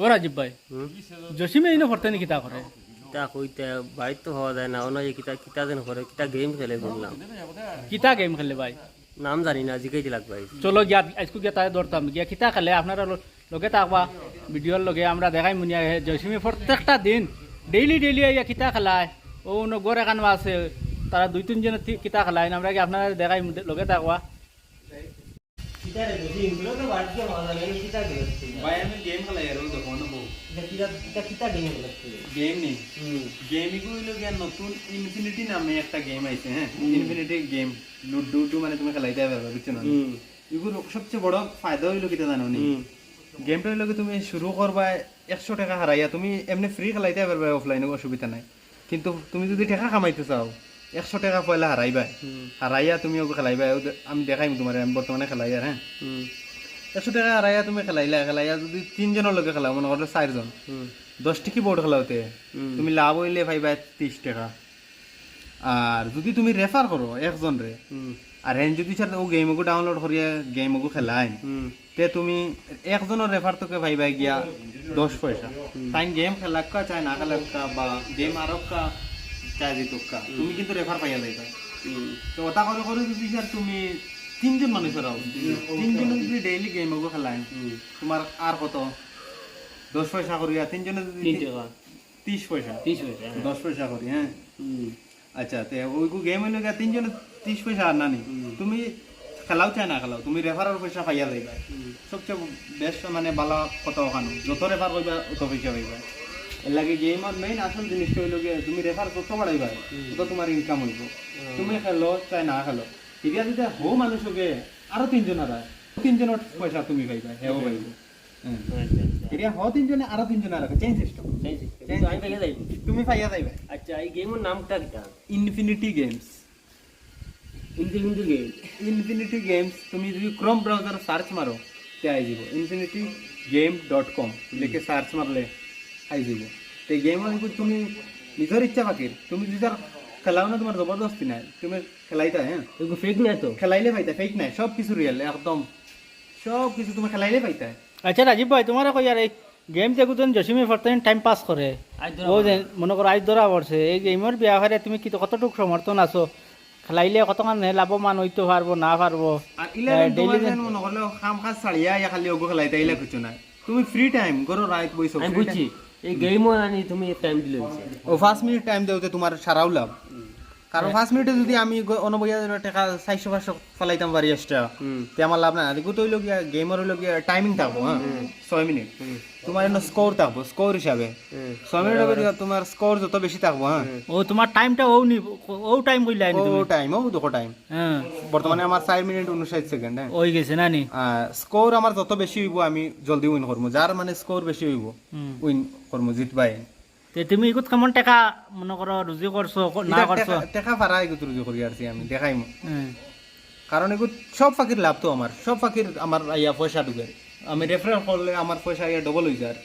ও রাজীব ভাই। জসিমে ইনো করতে নি কিতা করে কিতা কইতে বাইর তো হওয়া যায় না অন্য যে কিতা কিতা যেন করে কিতা গেম খেলে বললাম কিতা গেম খেলে ভাই? নাম জানি না জিকাইতে লাগবে চলো গিয়া আজকে গিয়া তাই ধরতাম গিয়া কিতা খেলে আপনারা লগে থাকবা ভিডিওর লগে আমরা দেখাই মুনিয়া জসিমে প্রত্যেকটা দিন ডেইলি ডেইলি ইয়া কিতা খেলায়। ও নগর এখানে আছে তারা দুই তিনজন কিতা খেলায়। আমরা কি আপনারা দেখাই লগে থাকবা ভাই আমি গেম খেলাই আর দেখো না বউ গেম নেই গেম হইল গিয়া নতুন ইনফিনিটি নামে একটা গেম আইছে হ্যাঁ ইনফিনিটি গেম লুডু টু মানে তুমি খেলাইতে পারবে বুঝছ না এগুলো সবচেয়ে বড় ফায়দা হইল কিটা জানো নি গেমটা হইল তুমি শুরু করবা একশো টাকা হারাইয়া তুমি এমনি ফ্রি খেলাইতে পারবে অফলাইনে অসুবিধা নাই কিন্তু তুমি যদি টাকা কামাইতে চাও একশো টাকা পয়লা হারাইবা। হারাইয়া তুমি ওকে খেলাইবা। আমি দেখাইম তোমার আমি বর্তমানে খেলাই আর হ্যাঁ একশো টাকা হারাইয়া তুমি খেলাইলা খেলাইয়া যদি তিনজনের লগে খেলাও মনে করো চারজন। দশ টিকি বোর্ড খেলাওতে তুমি লাভ হইলে পাইবা ত্রিশ টাকা। আর যদি তুমি রেফার করো একজন রে আর হেন যদি স্যার ও গেমকো ডাউনলোড করিয়া গেমকো খেলাই তে তুমি একজনের রেফার তোকে ভাইবা গিয়া দশ পয়সা। তাই গেম খেলাক্কা চাই না খেলাক্কা বা গেম আরক্কা চাই তুমি কিন্তু রেফার পাইয়া যাইবা। তো ওটা করে করে যদি স্যার তুমি তিনজন মানুষের হও তিনজন যদি ডেইলি গেমকো খেলাই তোমার আর কত? দশ পয়সা করিয়া তিনজনে যদি ত্রিশ পয়সা। ত্রিশ পয়সা দশ পয়সা করি হ্যাঁ? আচ্ছা তে ওইগু গেম হইলে গিয়া তিনজনে ত্রিশ পয়সা আর নানি। তুমি খেলাও চাই না খেলাও তুমি রেফারের পয়সা পাইয়া যাইবা। সবচেয়ে বেস্ট মানে বালা কত ওখানো যত রেফার করবা অত পয়সা পাইবা। এর লাগে গেমের মেইন আসল জিনিসটা হইল গিয়ে তুমি রেফার যত বাড়াইবা তত তোমার ইনকাম হইব। তুমি খেলো চাই না খেলো। এতিয়া যদি হো মানুষকে আরও তিনজন আর তিনজনের পয়সা তুমি পাইবা হেও পাইব। এতিয়া হ তিনজনে আরও তিনজন আর চেঞ্জ সিস্টেম আমি পেয়ে যাইব। তুমি পাইয়া যাইবা। আচ্ছা এই গেমের নামটা কিটা infinity games infinity game infinity games তুমি যদি ক্রোম ব্রাউজার সার্চ মারো তে আই যাব। ইনফিনিটি গেম ডট কম লিখে সার্চ মারলে আই যাব তে গেম তুমি নিজের ইচ্ছা বাকির তুমি যদি তার খেলাও না তোমার জবরদস্তি নাই। তুমি খেলাইতা হ্যাঁ ফেক নাই তো? খেলাইলে পাইতা ফেক নাই। সব কিছু রিয়েল একদম। সব কিছু তুমি খেলাইলে পাইতা আচ্ছা রাজীব ভাই তোমার কই আর এই গেম যে গুজন জসিমে প্রত্যেক টাইম পাস করে ও যে মনে করো আজ ধরা পড়ছে এই গেমের বিয়া হয়ে তুমি কি কতটুকু সমর্থন আছো? খেলাইলে কতক্ষণ লাভবান হইতে পারব না পারব আর ইলা তোমার যেন মনে করলে খাম খাস ছাড়িয়া খালি ওগো খেলাইতা ইলা কিছু নাই। তুমি ফ্রি টাইম গরো রাত বইছো আমি বুঝছি এই গেমও आणि তুমি টাইম দিলে হইছে। ও मिनिट টাইম দেওতে তোমার সারাও লাভ কারণ পাঁচ মিনিটে যদি আমি অনবইয়া টাকা চারশো পাঁচশো ফেলাইতাম পারি এক্সট্রা তে আমার লাভ নাই। দেখো তো হইল গিয়া গেমের হইল গিয়া টাইমিং থাকব হ্যাঁ? ছয় মিনিট তোমার এনে স্কোর থাকব স্কোর হিসাবে। ছয় মিনিট হবে তোমার স্কোর যত বেশি থাকব হ্যাঁ? ও তোমার টাইমটা ও নি ও টাইম কইলা নি ও টাইম ও দেখো টাইম হ্যাঁ। বর্তমানে আমার চার মিনিট উনষাট সেকেন্ড হ্যাঁ? ওই গেছে না নি? স্কোর আমার যত বেশি হইব আমি জলদি উইন করব। যার মানে স্কোর বেশি হইব। উইন করব জিতবাই। তে তুমি ইকুত কেমন টাকা মনে করো রুজি করছ না করছ টেকা পারা এগুলো রুজু করি আর আমি দেখাই। কারণ এগুলো সব ফাঁকির লাভ তো আমার সব ফাঁকির আমার ইয়া পয়সা ঢুকে। আমি রেফার করলে আমার পয়সা ইয়া ডবল হয়ে যায়।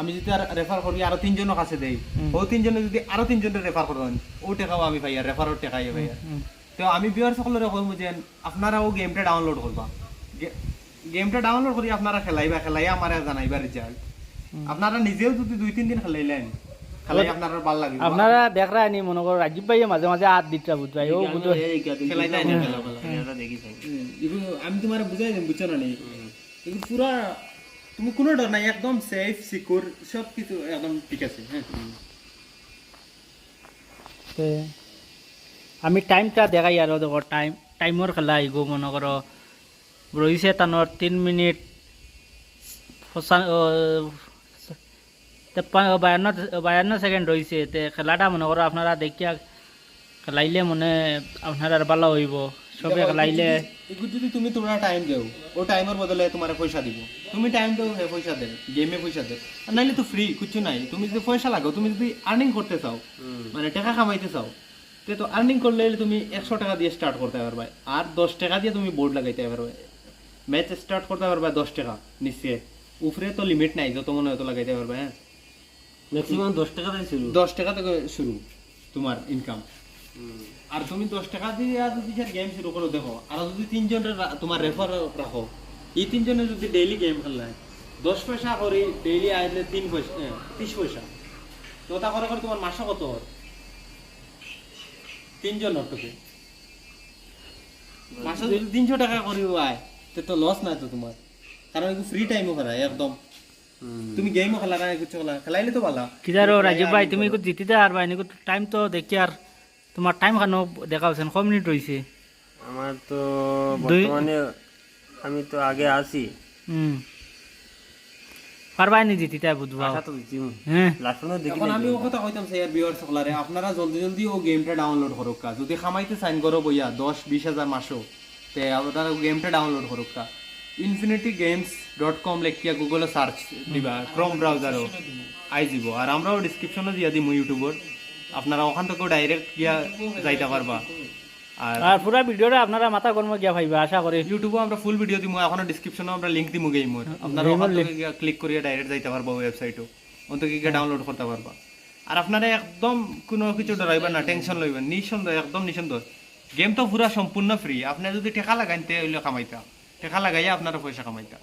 আমি যদি আর রেফার করি আরও তিনজনের কাছে দেই ও তিনজনে যদি আরও তিনজনের রেফার করেন ও টাকাও আমি পাই আর টাকাই আর। তো আমি বিয়ার সকলের কইমু যে আপনারাও গেমটা ডাউনলোড করবা গেমটা ডাউনলোড করি আপনারা খেলাইবা খেলাইয়া আমার জানাইবা রেজাল্ট আপনারা নিজেও যদি দুই তিন দিন খেলাইলেন খেলাই আপনার ভালো লাগবে আপনারা দেখ রা নি মনে করো রাজীব ভাই মাঝে মাঝে হাত দিতরা বুঝবাই ও বুঝো। খেলাইতে আইনি খেলা এটা দেখিছেন এগুলো আমি তোমার বুঝাই দিম বুঝছ না নি? পুরা তুমি কোনো ডর নাই একদম সেফ সিকিউর সব কিছু একদম ঠিক আছে হ্যাঁ? আমি টাইমটা দেখাই আর দেখো টাইম টাইমর খেলা আইগো মনে করো রয়েছে তানোর তিন মিনিট ও, বায়ান্ন বায়ান্ন সেকেন্ড রয়েছে তে খেলাটা মনে করো আপনারা দেখিয়া খেলাইলে মনে আপনার আর ভালো হইব সবে খেলাইলে। যদি তুমি তোমরা টাইম দেও ও টাইমের বদলে তোমার পয়সা দিব। তুমি টাইম দেও হে পয়সা দেন গেমে পয়সা দেন আর নাইলে তো ফ্রি কিছু নাই। তুমি যদি পয়সা লাগাও তুমি যদি আর্নিং করতে চাও মানে টাকা কামাইতে চাও তে তো আর্নিং করলে তুমি একশো টাকা দিয়ে স্টার্ট করতে পারবে আর দশ টাকা দিয়ে তুমি বোর্ড লাগাইতে পারবে ম্যাচ স্টার্ট করতে পারবে দশ টাকা নিশ্চয়। উপরে তো লিমিট নাই যত মনে হয় লাগাইতে পারবে হ্যাঁ ম্যাক্সিমাম দশ টাকা থেকে শুরু। দশ টাকা থেকে শুরু। তোমার ইনকাম আর তুমি দশ টাকা দিয়ে আর যদি গেম শুরু করো দেখো আর যদি তিনজনের তোমার রেফার রাখো এই তিনজনে যদি ডেইলি গেম খেলায় দশ পয়সা করি ডেইলি আইলে তিন পয়সা ত্রিশ পয়সা। তো ওটা করে করে তোমার মাসে কত হয়? তিনজন অটোকে মাসে যদি তিনশো টাকা করি আয় তো তো লস নাই তো তোমার। কারণ ফ্রি টাইমও করা একদম। তুমি গেমও খেলা না কিছু খেলা খেলাইলে তো ভালো কিজারো রাজীব ভাই তুমি একটু জিতিতে আর ভাই নিকো টাইম তো দেখি আর তোমার টাইম খানো দেখা হচ্ছে ক মিনিট রয়েছে আমার তো বর্তমানে আমি তো আগে আছি। হুম পারবাই নি জিতিতে বুঝবা আশা তো দিচ্ছি হ্যাঁ লাস্ট পর্যন্ত দেখি এখন আমি ও কথা কইতাম স্যার বিয়ার সকলারে আপনারা জলদি জলদি ও গেমটা ডাউনলোড করুক কা। যদি খামাইতে সাইন করো বইয়া দশ বিশ হাজার মাসও তে আপনারা গেমটা ডাউনলোড করুক কা। ইনফিনিটি গেমস ডট কম লেখিয়া গুগল সার্চ দিবা ক্রোম ব্রাউজারও আই যাব আর আমরাও ডিসক্রিপশনে দিয়া দিমু ইউটিউবর আপনারা ওখান থেকেও ডাইরেক্ট গিয়া যাইতে পারবা। আর পুরা ভিডিওটা আপনারা মাথা কর্ম গিয়া ভাইবা আশা করি। ইউটিউবে আমরা ফুল ভিডিও দিমু এখনও ডিসক্রিপশনে আমরা লিংক দিমু গেমর আপনারা ওখান থেকে গিয়া ক্লিক করিয়া ডাইরেক্ট যাইতে পারবা ওয়েবসাইটও ওখান থেকে গিয়ে ডাউনলোড করতে পারবা। আর আপনারা একদম কোনো কিছু ডরাইবেন না টেনশন লইবেন নিঃসন্দেহ একদম নিঃসন্দেহ। গেম তো পুরা সম্পূর্ণ ফ্রি আপনি যদি টেকা লাগাইন তে হইলে কামাইতা। টেকা লাগাইয়া আপনারা পয়সা কামাইতা।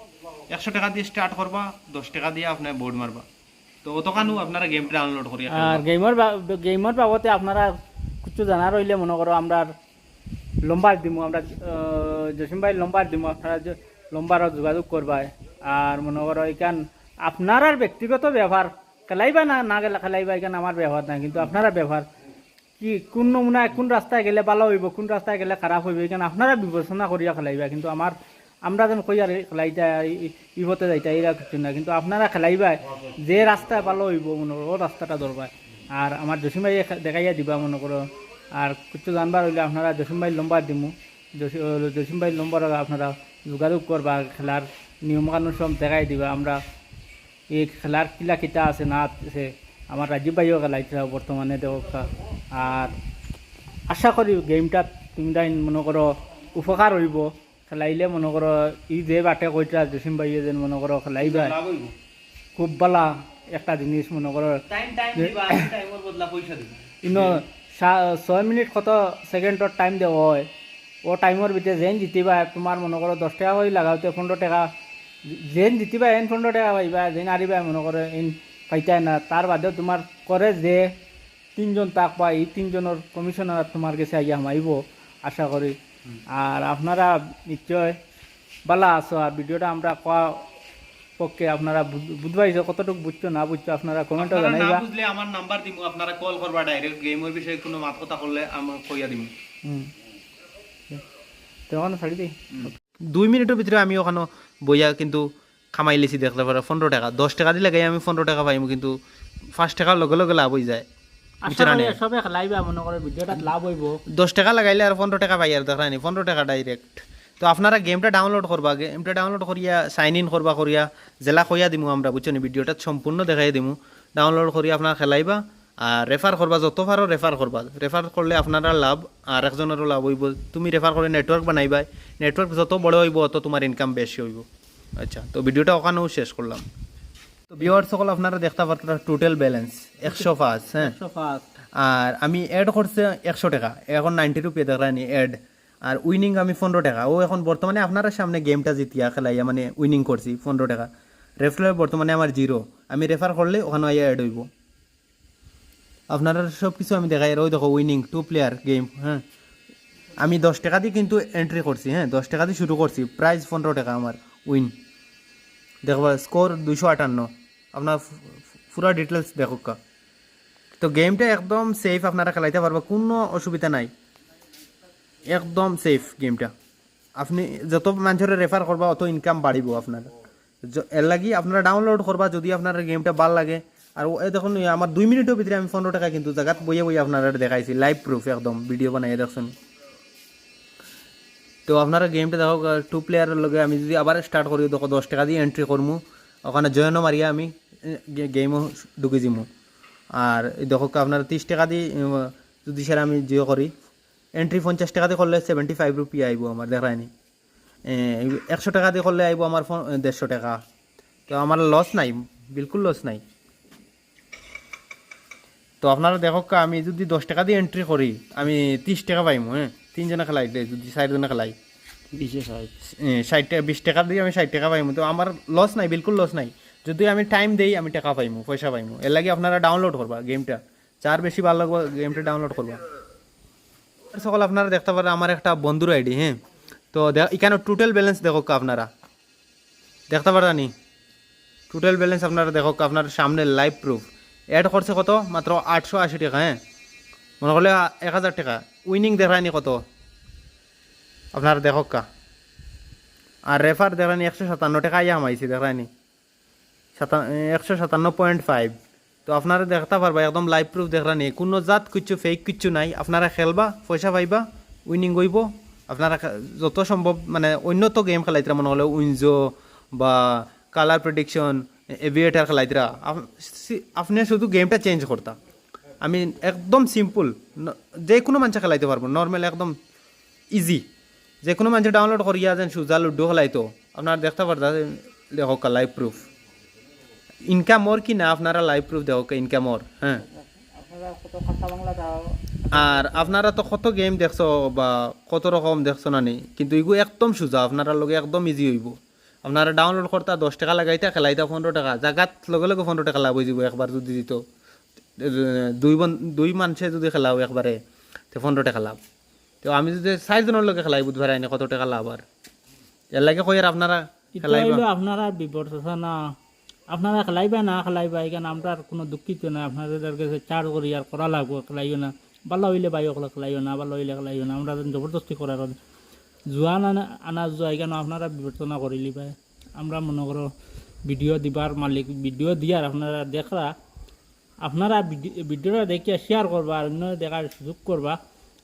একশো টাকা দিয়ে স্টার্ট করবা, দশ টাকা দিয়ে আপনি বোর্ড মারবা। তো অতখানো আপনারা গেমটা ডাউনলোড করিয়া আর গেমর গেমর বাবদে আপনারা কিছু জানা রইলে মনে করো আমরা লম্বার দিমু, আমরা জসিম ভাই লম্বার দিমু, আপনারা যে লম্বারও যোগাযোগ করবা আর মনে করো এখান আপনার ব্যক্তিগত ব্যবহার, খেলাইবা না না গেলে খেলাইবা এখান আমার ব্যবহার নাই, কিন্তু আপনারা ব্যবহার। কি, কোন নমুনায় কোন রাস্তায় গেলে ভালো হইব, কোন রাস্তায় গেলে খারাপ হইব এখানে আপনারা বিবেচনা করিয়া খেলাইবা, কিন্তু আমার আমরা যেন কই আর খেলাইতা ইভতে যাইতা এরা কিছু না। কিন্তু আপনারা খেলাইবা যে রাস্তায় ভালো হইব মনে করো ও রাস্তাটা ধরবা আর আমার জসিম ভাই দেখাইয়া দিবা মনে করো আর কিছু জানবার হইলে আপনারা জসিম ভাই নম্বর দিমু জসিম ভাই নম্বর আপনারা যোগাযোগ করবা খেলার নিয়ম কানুন সব দেখাই দিবা। আমরা এই খেলার কিলা কিতা আছে না আছে আমার রাজীব ভাইও খেলাইছে বর্তমানে দেখা আর আশা করি গেমটা তুমি মনে করো উপকার হইব। খেলাইলে মনে করো ই যে বাটে কইটা জসিম ভাইয়ে যেন মনে করো খেলাইবা খুব বালা একটা জিনিস মনে করো। ইনো ছয় মিনিট কত সেকেন্ডর টাইম দেওয়া হয়। ও টাইমের ভিতরে যেন জিতিবা তোমার মনে করো দশ টাকা করে লাগাওতে পনেরো টাকা। যেন জিতিবা এন পনেরো টাকা পাইবা যেন আরিবা মনে করো এন পাইতাই না। তার বাদেও তোমার করে যে তিনজন তাক বা এই তিনজনের কমিশনার তোমার কাছে আইয়া মাইব আশা করি আর আপনারা নিশ্চয় বালা আছো আর ভিডিওটা আমরা কোয়া পক্ষে আপনারা বুঝ- বুঝবাইছো কতটুকু বুঝছ না বুঝছ আপনারা কমেন্টও জানাইবা। বুঝলে আমার নাম্বার দিমু আপনারা কল করবা ডাইরেক্ট গেমের বিষয়ে কোনো মাত কথা করলে আমার কইয়া দিমু। হুম। তখন ছাড়ি দিই দুই মিনিটের ভিতরে আমি ওখানে বইয়া কিন্তু খামাই লেছি দেখতে পারো। পনেরো টাকা দশ টাকা দিলে গাই আমি পনেরো টাকা পাইমু কিন্তু পাঁচ টাকার লগে লগে লাভ হয়ে যায়। সবে খেলাইবা মনে করে ভিডিওটা লাভ হইব। দশ টাকা লাগাইলে আর পনেরো টাকা পাই আর দেখা নি পনেরো টাকা ডাইরেক্ট তো আপনারা গেমটা ডাউনলোড করবা গেমটা ডাউনলোড করিয়া সাইন ইন করবা করিয়া জেলা কইয়া দিমু আমরা বুঝছ নি? ভিডিওটা সম্পূর্ণ দেখাই দিমু। ডাউনলোড করিয়া আপনারা খেলাইবা আর রেফার করবা যত পারো রেফার করবা। রেফার করলে আপনারা লাভ আর একজনেরও লাভ হইব। তুমি রেফার করে নেটওয়ার্ক বানাইবা নেটওয়ার্ক যত বড় হইব অত তোমার ইনকাম বেশি হইব। আচ্ছা তো ভিডিওটা ওখানেও শেষ করলাম। ভিওয়ার সকল আপনারা দেখতে পারতেন টোটাল ব্যালেন্স একশো পাঁচ হ্যাঁ। আর আমি অ্যাড করছে একশো টাকা এখন নাইনটি রুপিয়া দেখানি অ্যাড আর উইনিং আমি পনেরো টাকা ও এখন বর্তমানে আপনারা সামনে গেমটা জিতিয়া খেলাইয়া মানে উইনিং করছি পনেরো টাকা। রেফার বর্তমানে আমার জিরো আমি রেফার করলে ওখানে আইয়া অ্যাড হইব। আপনারা সব কিছু আমি দেখাই ওই দেখো উইনিং টু প্লেয়ার গেম হ্যাঁ। আমি দশ টাকা দিয়ে কিন্তু এন্ট্রি করছি হ্যাঁ দশ টাকা দিয়ে শুরু করছি প্রাইস পনেরো টাকা আমার উইন দেখবা স্কোর দুইশো আটান্ন। আপনার পুরো ডিটেলস দেখো কা। তো গেমটা একদম সেফ আপনারা খেলাইতে পারবা, কোনো অসুবিধা নাই। একদম সেফ গেমটা আপনি যত মানুষের রেফার করবা, অত ইনকাম বাড়িব আপনার। এর লাগি আপনারা ডাউনলোড করবা, যদি আপনার গেমটা ভালো লাগে। আর এই দেখুন আমার দুই মিনিটের ভিতরে আমি পনেরো টাকা কিন্তু জায়গাত বইয়ে বইয়ে আপনারা দেখাইছি লাইভ প্রুফ একদম ভিডিও বানাই দেখছেন। তো আপনারা গেমটা দেখো টু প্লেয়ারের লগে আমি যদি আবার স্টার্ট করি দেখো দশ টাকা দিয়ে এন্ট্রি করমু ওখানে জয়েনও মারিয়া আমি। গেমও ঢুকে যাব আর দেখো আপনার তিরিশ টাকা দিয়ে যদি সেটা আমি জিও করি এন্ট্রি পঞ্চাশ টাকা দিয়ে করলে সেভেন্টি ফাইভ রুপি আইব আমার দেখায়নি একশো টাকা দিয়ে করলে আইব আমার ফোন দেড়শো টাকা। তো আমার লস নাই বিলকুল লস নাই। তো আপনারা দেখো কা, আমি যদি দশ টাকা দিয়ে এন্ট্রি করি আমি তিরিশ টাকা পাইমু হ্যাঁ তিনজনে খেলাই দে যদি চারজনে খেলাই। ষাট টাকা বিশ টাকা দিয়ে আমি ষাট টাকা পাইমু তো আমার লস নাই বিলকুল লস নাই। যদি আমি টাইম দেই, আমি টাকা পাইমু, পয়সা পাইমু। এর লাগে আপনারা ডাউনলোড করবা গেমটা যার বেশি ভালো লাগবে গেমটা ডাউনলোড করবা। সকল আপনারা দেখতে পারেন আমার একটা বন্ধুর আইডি হ্যাঁ? তো এখানে টোটাল ব্যালেন্স দেখো আপনারা। দেখতে পারানি টোটাল ব্যালেন্স আপনারা দেখো আপনার সামনে লাইভ প্রুফ অ্যাড করছে কত? মাত্র আটশো আশি টাকা হ্যাঁ? মনে করলে এক হাজার টাকা। উইনিং দেখায়নি কত? আপনারা দেখো কা আর রেফার দেখানি একশো সাতান্ন টাকা ইয়া আমাইছি দেখানি একশো সাতান্ন পয়েন্ট ফাইভ তো আপনারা দেখতে পারবা, একদম লাইভ প্রুফ নেই। কোনো জাত কিচ্ছু ফেক কিচ্ছু নাই। আপনারা খেলবা, পয়সা পাইবা উইনিং গইব আপনারা যত সম্ভব মানে অন্যত গেম খেলাইতরা, মনে হলে উইনজো বা কালার প্রেডিকশন এভিয়েটার খেলাইতরা। আপনি শুধু গেমটা চেঞ্জ করতা। আমি একদম সিম্পল যে কোনো মানুষ খেলাইতে পারব। নর্মাল একদম ইজি যে কোনো মানুষ ডাউনলোড করিয়া যেন সুজা লুডু খেলাইতো। আপনারা দেখতে পারতা দেখো লাইভ প্রুফ ইনকামর কি না আপনারা লাইভ প্রুফ দেখো ইনকামর হ্যাঁ। কত কথা বাংলা দাও। আর আপনারা তো কত গেম দেখছ বা কত রকম দেখছ না নি কিন্তু এগুলো একদম সোজা আপনারা লগে একদম ইজি হইব। আপনারা ডাউনলোড করতা দশ টাকা লাগাইতা খেলাইতা পনেরো টাকা। জাগাত লগে লগে পনেরো টাকা লাভ হয়ে যাব একবার যদি দিত। দুই বন দুই মানুষে যদি খেলাও একবারে তো পনেরো টাকা লাভ। তো আমি যদি চারজনের লগে খেলাই বুধবার আইনে কত টাকা লাভ আর এর লাগে কই আর আপনারা হইল আপনারা বিবর্তনা আপনারা খেলাইবা, না খেলাইবা এখানে আমরা আর কোনো দুঃখিত না আপনাদের কাছে চার করি আর করা লাগবো, খেলাইও না। ভালো হইলে বাই ওগুলো খেলাইও না ভালো হইলে খেলাইও না। আমরা জবরদস্তি করার জোয়া আনা আনা যোৱা এখানে আপনারা বিবেচনা করে লিবা আমরা মনে করো ভিডিও দিবার মালিক, ভিডিও দিয়ার আপনারা দেখরা। আপনারা ভিডি- ভিডিওটা দেখিয়া শেয়ার করবা আর অন্য দেখার সুযোগ করবা।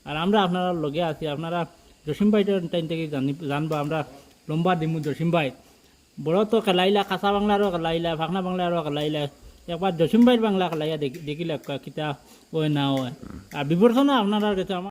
আর আমরা আপনারা লগে আছি। আপনারা জসিম ভাইটার টাইম থেকে জানি জানবা, আমরা লম্বা দিমু জসিম ভাই। বড় তো খেলাইলা কাঁচা বাংলারও খেলাইলা ফাঁকনা বাংলারও খেলাইলা একবার জসিম ভাইয়ের বাংলা খেলাইয়া দেখি দেখিলে কিতা ওই না ওই আর বিবর্তনা আপনারা কাছে আমার